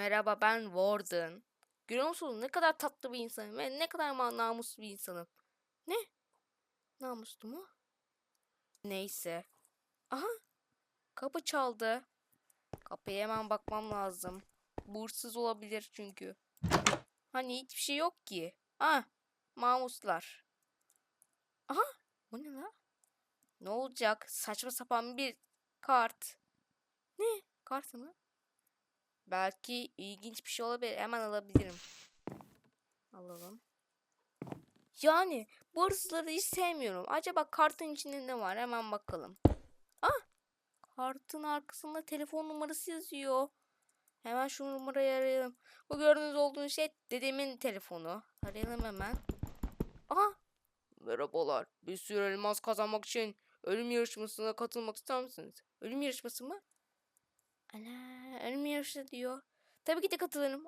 Merhaba ben Warden. Görüyor musunuz ne kadar tatlı bir insanım ve ne kadar namuslu bir insanım. Ne? Namuslu mu? Neyse. Aha. Kapı çaldı. Kapıya hemen bakmam lazım. Bu hırsız olabilir çünkü. Hani hiçbir şey yok ki. Ah. Mamuslar. Aha. Bu ne la? Ne olacak? Saçma sapan bir kart. Ne? Kart mı? Belki ilginç bir şey olabilir. Hemen alabilirim. Alalım. Yani bu hırsızları hiç sevmiyorum. Acaba kartın içinde ne var? Hemen bakalım. Ah! Kartın arkasında telefon numarası yazıyor. Hemen şu numarayı arayalım. Bu gördüğünüz olduğunuz şey dedemin telefonu. Arayalım hemen. Aha! Merhabalar. Bir sürü elmas kazanmak için ölüm yarışmasına katılmak ister misiniz? Ölüm yarışması mı? Ana, ölüm yarışı diyor. Tabii ki de katılırım.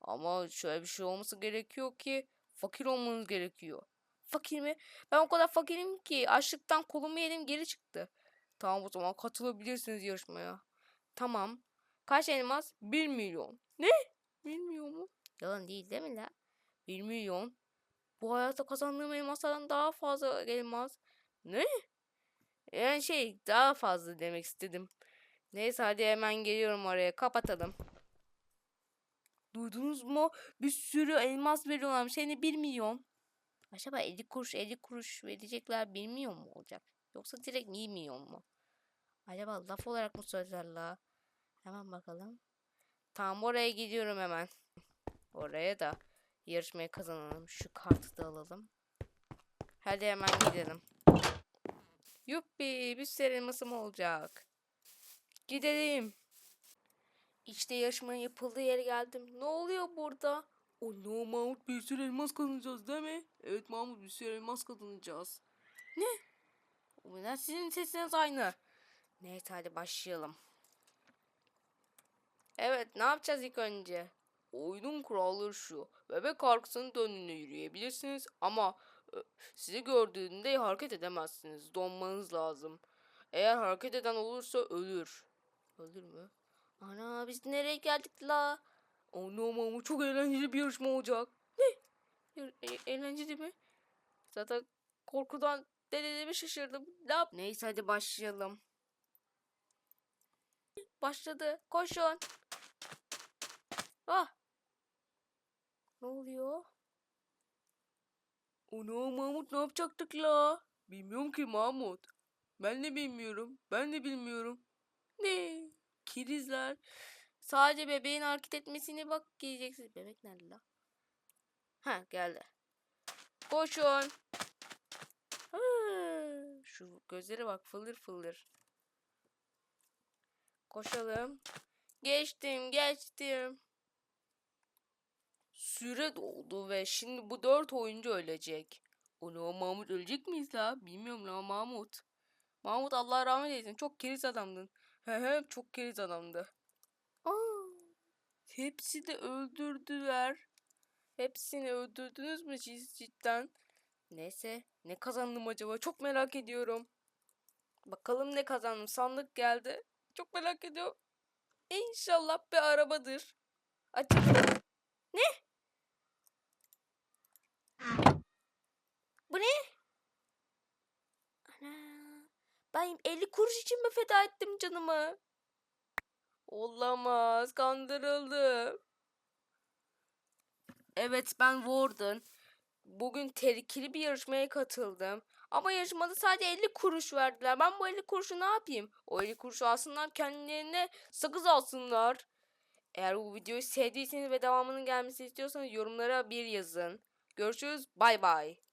Ama şöyle bir şey olması gerekiyor ki fakir olmanız gerekiyor. Fakir mi? Ben o kadar fakirim ki açlıktan kolumu yedim geri çıktı. Tamam o zaman katılabilirsiniz yarışmaya. Tamam. Kaç elmas? 1 milyon. Ne? 1 milyon mu? Yalan değil değil mi la? 1 milyon. Bu hayatta kazandığım elmaslardan daha fazla elmas. Ne? Yani şey daha fazla demek istedim. Neyse hadi hemen geliyorum oraya. Kapatalım. Duydunuz mu? Bir sürü elmas veriyorlarmış. De 1 milyon. Acaba 50 kuruş 50 kuruş verecekler 1 milyon mu olacak? Yoksa direkt 1 milyon mu? Acaba laf olarak mı söyler la? Hemen bakalım. Tamam oraya gidiyorum hemen. Oraya da yarışmayı kazanalım. Şu kartı da alalım. Hadi hemen gidelim. Yuppi bir sürü elmasım olacak. Gidelim. İşte yarışmanın yapıldığı yere geldim. Ne oluyor burada? O no Mahmut bir sürü elmas kazanacağız değil mi? Evet Mahmut bir sürü elmas kazanacağız. Ne? O neden sizin sesiniz aynı? Neyse hadi başlayalım. Evet ne yapacağız ilk önce? Oyunun kuralları şu. Bebek arkasının önüne yürüyebilirsiniz ama e, sizi gördüğünde hareket edemezsiniz. Donmanız lazım. Eğer hareket eden olursa ölür. Ölür mü? Ana biz nereye geldik la? Anam ama çok eğlenceli bir yarışma olacak. Ne? E- eğlenceli mi? Zaten korkudan dedemi şaşırdım. Ne yap? Neyse hadi başlayalım. Başladı. Koşun. Ah. Ne oluyor? Ana Mahmut ne yapacaktık la? Bilmiyorum ki Mahmut. Ben de bilmiyorum. Ben de bilmiyorum. Ne? Kirizler. Sadece bebeğin hareket etmesine bak giyeceksin. Bebek nerede la? Ha geldi. Koşun. Ha, şu gözlere bak fıldır fıldır. Koşalım. Geçtim geçtim. Süre doldu ve şimdi bu dört oyuncu ölecek. Onu Mahmut ölecek miyiz la? Bilmiyorum la Mahmut. Mahmut Allah rahmet eylesin. Çok keriz adamdın. He he çok keriz adamdı. Aa, hepsi de öldürdüler. Hepsini öldürdünüz mü siz cidden? Neyse ne kazandım acaba çok merak ediyorum. Bakalım ne kazandım sandık geldi. Çok merak ediyorum. İnşallah bir arabadır. Açalım. Ne? Bu ne? Ana. Ben 50 kuruş için mi feda ettim canımı? Olamaz. Kandırıldım. Evet ben Warden. Bugün tehlikeli bir yarışmaya katıldım. Ama yarışmada sadece 50 kuruş verdiler. Ben bu 50 kuruşu ne yapayım? O 50 kuruşu alsınlar kendilerine sakız alsınlar. Eğer bu videoyu sevdiyseniz ve devamının gelmesini istiyorsanız yorumlara bir yazın. Görüşürüz. Bay bay.